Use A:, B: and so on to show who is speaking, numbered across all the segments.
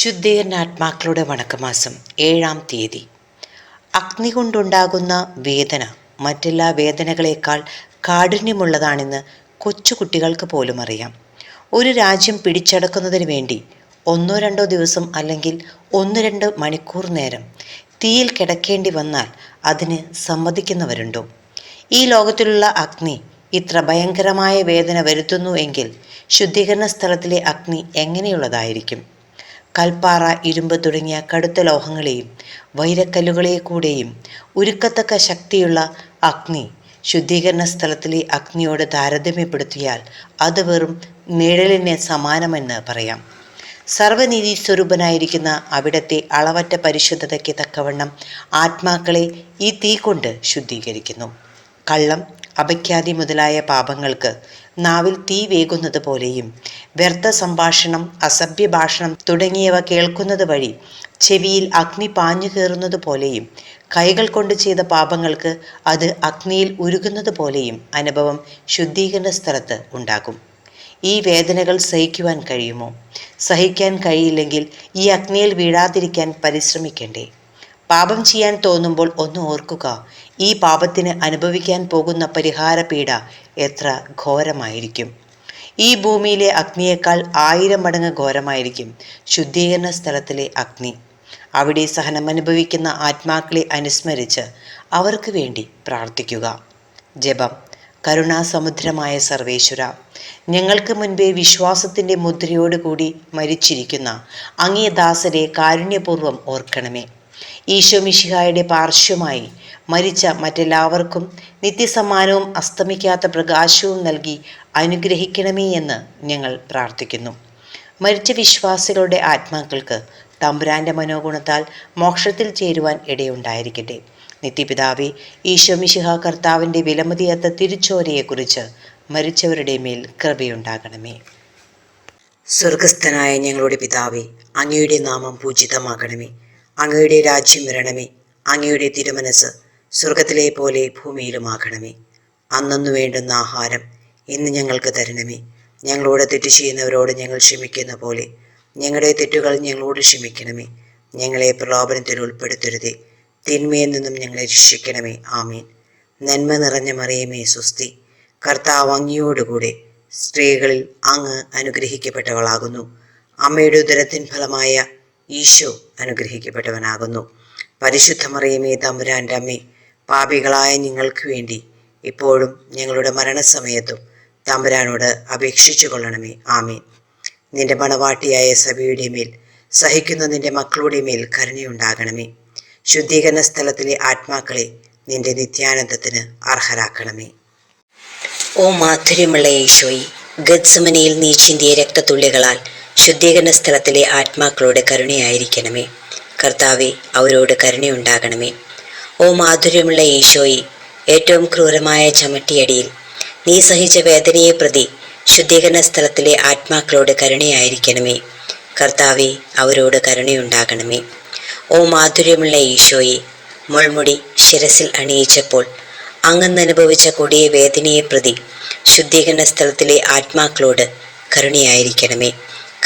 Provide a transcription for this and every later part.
A: ശുദ്ധീകരണാത്മാക്കളുടെ വണക്കമാസം ഏഴാം തീയതി. അഗ്നി കൊണ്ടുണ്ടാകുന്ന വേദന മറ്റെല്ലാ വേദനകളേക്കാൾ കാഠിന്യമുള്ളതാണെന്ന് കൊച്ചുകുട്ടികൾക്ക് പോലും അറിയാം. ഒരു രാജ്യം പിടിച്ചടക്കുന്നതിന് വേണ്ടി ഒന്നോ രണ്ടോ ദിവസം അല്ലെങ്കിൽ ഒന്ന് രണ്ട് മണിക്കൂർ നേരം തീയിൽ കിടക്കേണ്ടി വന്നാൽ അതിന് സമ്മതിക്കുന്നവരുണ്ടോ? ഈ ലോകത്തിലുള്ള അഗ്നി ഇത്ര ഭയങ്കരമായ വേദന വരുത്തുന്നു എങ്കിൽ ശുദ്ധീകരണ സ്ഥലത്തിലെ അഗ്നി എങ്ങനെയുള്ളതായിരിക്കും? കൽപ്പാറ ഇരുമ്പ് തുടങ്ങിയ കടുത്ത ലോഹങ്ങളെയും വൈരക്കല്ലുകളെ കൂടെയും ഉരുക്കത്തക്ക ശക്തിയുള്ള അഗ്നി ശുദ്ധീകരണ സ്ഥലത്തിലെ അഗ്നിയോട് താരതമ്യപ്പെടുത്തിയാൽ അത് വെറും നിഴലിന് സമാനമെന്ന് പറയാം. സർവനീതി സ്വരൂപനായിരിക്കുന്ന അവിടത്തെ അളവറ്റ പരിശുദ്ധതയ്ക്ക് തക്കവണ്ണം ആത്മാക്കളെ ഈ തീ കൊണ്ട് ശുദ്ധീകരിക്കുന്നു. കള്ളം അപഖ്യാതി മുതലായ പാപങ്ങൾക്ക് നാവിൽ തീ വേകുന്നത് പോലെയും വ്യർത്ഥ സംഭാഷണം അസഭ്യ ഭാഷണം തുടങ്ങിയവ കേൾക്കുന്നത് വഴി ചെവിയിൽ അഗ്നി പാഞ്ഞു കയറുന്നത് പോലെയും കൈകൾ കൊണ്ട് ചെയ്ത പാപങ്ങൾക്ക് അത് അഗ്നിയിൽ ഉരുകുന്നത് പോലെയും അനുഭവം ശുദ്ധീകരണ സ്ഥലത്ത് ഉണ്ടാകും. ഈ വേദനകൾ സഹിക്കുവാൻ കഴിയുമോ? സഹിക്കാൻ കഴിയില്ലെങ്കിൽ ഈ അഗ്നിയിൽ വീഴാതിരിക്കാൻ പരിശ്രമിക്കണ്ടേ? പാപം ചെയ്യാൻ തോന്നുമ്പോൾ ഒന്ന് ഓർക്കുക. ഈ പാപത്തിന് അനുഭവിക്കാൻ പോകുന്ന പരിഹാര പീഡ എത്ര ഘോരമായിരിക്കും. ഈ ഭൂമിയിലെ അഗ്നിയേക്കാൾ ആയിരം മടങ്ങ് ഘോരമായിരിക്കും ശുദ്ധീകരണ സ്ഥലത്തിലെ അഗ്നി. അവിടെ സഹനം അനുഭവിക്കുന്ന ആത്മാക്കളെ അനുസ്മരിച്ച് അവർക്ക് വേണ്ടി പ്രാർത്ഥിക്കുക. ജപം. കരുണാസമുദ്രമായ സർവേശ്വര. ഞങ്ങൾക്ക് മുൻപേ വിശ്വാസത്തിന്റെ മുദ്രയോടുകൂടി മരിച്ചിരിക്കുന്ന അങ്ങേ ദാസരെ കാരുണ്യപൂർവം ഓർക്കണമേ. ഈശോ മിശിഹായുടെ പാർശ്വമായി മരിച്ച മറ്റെല്ലാവർക്കും നിത്യസമ്മാനവും അസ്തമിക്കാത്ത പ്രകാശവും നൽകി അനുഗ്രഹിക്കണമേ എന്ന് ഞങ്ങൾ പ്രാർത്ഥിക്കുന്നു. മരിച്ച വിശ്വാസികളുടെ ആത്മാക്കൾക്ക് തമ്പുരാന്റെ മനോഗുണത്താൽ മോക്ഷത്തിൽ ചേരുവാൻ ഇടയുണ്ടായിരിക്കട്ടെ. നിത്യപിതാവെ ഈശോ മിശിഹ കർത്താവിന്റെ വിലമതിയാത്ത തിരിച്ചോരയെക്കുറിച്ച് മരിച്ചവരുടെ മേൽ കൃപയുണ്ടാകണമേ. സ്വർഗസ്ഥനായ ഞങ്ങളുടെ പിതാവെ അങ്ങയുടെ നാമം പൂജിതമാകണമേ. അങ്ങയുടെ രാജ്യം വരണമേ അങ്ങയുടെ തിരുമനസ് സ്വർഗത്തിലെ പോലെ ഭൂമിയിലുമാകണമേ. അന്നു വേണ്ടുന്ന ആഹാരം ഇന്ന് ഞങ്ങൾക്ക് തരണമേ. ഞങ്ങളോട് തെറ്റ് ചെയ്യുന്നവരോട് ഞങ്ങൾ ക്ഷമിക്കുന്ന പോലെ ഞങ്ങളുടെ തെറ്റുകൾ ഞങ്ങളോട് ക്ഷമിക്കണമേ. ഞങ്ങളെ പ്രലോഭനത്തിൽ ഉൾപ്പെടുത്തരുതേ തിന്മയിൽ നിന്നും ഞങ്ങളെ രക്ഷിക്കണമേ. ആമീൻ. നന്മ നിറഞ്ഞ മറിയമേ സുസ്തി കർത്താവ് അങ്ങയോടുകൂടെ സ്ത്രീകളിൽ അങ്ങ് അനുഗ്രഹിക്കപ്പെട്ടവളാകുന്നു. അമ്മയുടെ ഉദരത്തിൻ ഫലമായ ഈശോ അനുഗ്രഹിക്കപ്പെട്ടവനാകുന്നു. പരിശുദ്ധമറിയമേ തമ്പുരാന്റെ അമ്മേ പാപികളായ നിങ്ങൾക്ക് വേണ്ടി ഇപ്പോഴും ഞങ്ങളുടെ മരണസമയത്തും തമ്പുരാനോട് അപേക്ഷിച്ചു കൊള്ളണമേ. ആമേ നിന്റെ മണവാട്ടിയായ സഭയുടെ മേൽ സഹിക്കുന്ന നിന്റെ മക്കളുടെ മേൽ കരുണയുണ്ടാകണമേ. ശുദ്ധീകരണ സ്ഥലത്തിലെ ആത്മാക്കളെ നിന്റെ നിത്യാനന്ദത്തിന് അർഹരാക്കണമേ. ഓ മാധുര്യമുള്ള ഈശോയി ഗദ്സമനയിൽ നീ ചിന്തിയ രക്തത്തുള്ളികളാൽ ശുദ്ധീകരണ സ്ഥലത്തിലെ ആത്മാക്കളോട് കരുണയായിരിക്കണമേ. കർത്താവെ അവരോട് കരുണയുണ്ടാകണമേ. ഓ മാധുര്യമുള്ള ഈശോയി ഏറ്റവും ക്രൂരമായ ചമട്ടിയടിയിൽ നീ സഹിച്ച വേദനയെ പ്രതി ശുദ്ധീകരണ സ്ഥലത്തിലെ ആത്മാക്കളോട് കരുണയായിരിക്കണമേ. കർത്താവെ അവരോട് കരുണയുണ്ടാകണമേ. ഓ മാധുര്യമുള്ള ഈശോയെ മുൾമുടി ശിരസിൽ അണിയിച്ചപ്പോൾ അങ്ങനനുഭവിച്ച കൊടിയ വേദനയെ പ്രതി ശുദ്ധീകരണ സ്ഥലത്തിലെ ആത്മാക്കളോട് കരുണയായിരിക്കണമേ.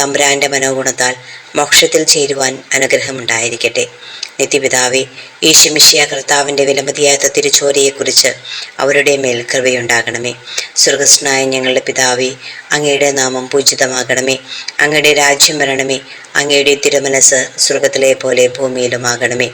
A: തമ്പുരാന്റെ മനോഗുണത്താൽ മോക്ഷത്തിൽ ചേരുവാൻ അനുഗ്രഹമുണ്ടായിരിക്കട്ടെ. നിത്യപിതാവേ ഈശമിഷ്യ കർത്താവിന്റെ വിലമതിയാത്ത തിരുച്ചോരയെക്കുറിച്ച് അവരുടെ മേൽ കൃപയുണ്ടാകണമേ. സ്വർഗസ്നായ ഞങ്ങളുടെ പിതാവേ അങ്ങയുടെ നാമം പൂജിതമാകണമേ. അങ്ങയുടെ രാജ്യം വരണമേ. അങ്ങയുടെ തിരുമനസ് സ്വർഗത്തിലെ പോലെ ഭൂമിയിലുമാകണമേ.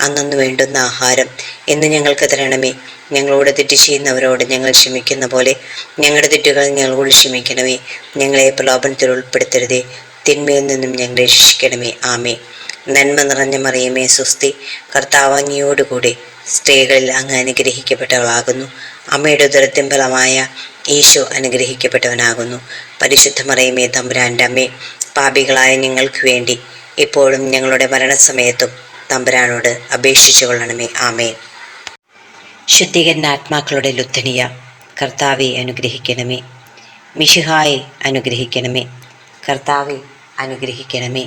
A: അന്നൊന്നു വേണ്ടുന്ന ആഹാരം എന്ന് ഞങ്ങൾക്ക് തരണമേ. ഞങ്ങളോട് തെറ്റ് ചെയ്യുന്നവരോട് ഞങ്ങൾ ക്ഷമിക്കുന്ന പോലെ ഞങ്ങളുടെ തെറ്റുകൾ ഞങ്ങളോട് ക്ഷമിക്കണമേ. ഞങ്ങളെ പ്രലോഭനത്തിൽ ഉൾപ്പെടുത്തരുതേ. തിന്മയിൽ നിന്നും ഞങ്ങളെ രക്ഷിക്കണമേ. ആമേ നന്മ നിറഞ്ഞ മറിയമേ സുസ്തി കർത്താവ് അങ്ങയോടുകൂടി സ്ത്രീകളിൽ അങ്ങ് അനുഗ്രഹിക്കപ്പെട്ടവളാകുന്നു. അമ്മയുടെ ഉദരത്തിൻ ഫലമായ ഈശോ അനുഗ്രഹിക്കപ്പെട്ടവനാകുന്നു. പരിശുദ്ധ മറിയമേ തമ്പുരാന്റെ അമ്മേ പാപികളായ ഞങ്ങൾക്ക് വേണ്ടി ഇപ്പോഴും ഞങ്ങളുടെ മരണസമയത്തും തമ്പുരാനോട് അപേക്ഷിച്ചു കൊള്ളണമേ. ആമേ ശുദ്ധീകരണ ആത്മാക്കളുടെ ലുദ്ധനിയ കർത്താവെ അനുഗ്രഹിക്കണമേ. മിഷിഹായെ അനുഗ്രഹിക്കണമേ. കർത്താവെ അനുഗ്രഹിക്കണമേ.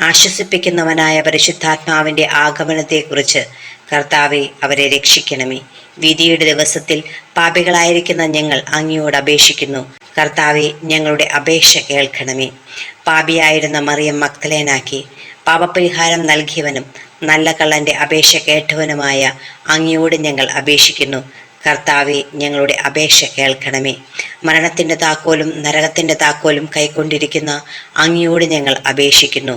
A: ആശ്വസിപ്പിക്കുന്നവനായ പരിശുദ്ധാത്മാവിന്റെ ആഗമനത്തെക്കുറിച്ച് കർത്താവെ അവരെ രക്ഷിക്കണമേ. വിധിയുടെ ദിവസത്തിൽ പാപികളായിരിക്കുന്ന ഞങ്ങൾ അങ്ങയോട് അപേക്ഷിക്കുന്നു. കർത്താവെ ഞങ്ങളുടെ അപേക്ഷ കേൾക്കണമേ. പാപിയായിരുന്ന മറിയം മക്തലേനാക്കി പാപപരിഹാരം നൽകിയവനും നല്ല കള്ളന്റെ അപേക്ഷ കേട്ടവനുമായ അങ്ങയോട് ഞങ്ങൾ അപേക്ഷിക്കുന്നു. കർത്താവെ ഞങ്ങളുടെ അപേക്ഷ കേൾക്കണമേ. മരണത്തിന്റെ താക്കോലും നരകത്തിന്റെ താക്കോലും കൈക്കൊണ്ടിരിക്കുന്ന അങ്ങയോട് ഞങ്ങൾ അപേക്ഷിക്കുന്നു.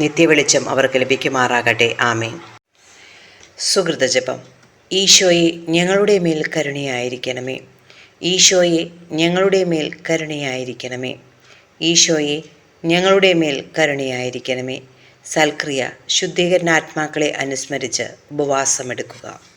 A: നിത്യവെളിച്ചം അവർക്ക് ലഭിക്കുമാറാകട്ടെ. ആമേ സുഹൃതജപം. ഈശോയെ ഞങ്ങളുടെ മേൽ കരുണയായിരിക്കണമേ. ഈശോയെ ഞങ്ങളുടെ മേൽ കരുണയായിരിക്കണമേ. ഈശോയെ ഞങ്ങളുടെ മേൽ കരുണയായിരിക്കണമേ. സൽക്രിയ ശുദ്ധീകരണാത്മാക്കളെ അനുസ്മരിച്ച് ഉപവാസമെടുക്കുക.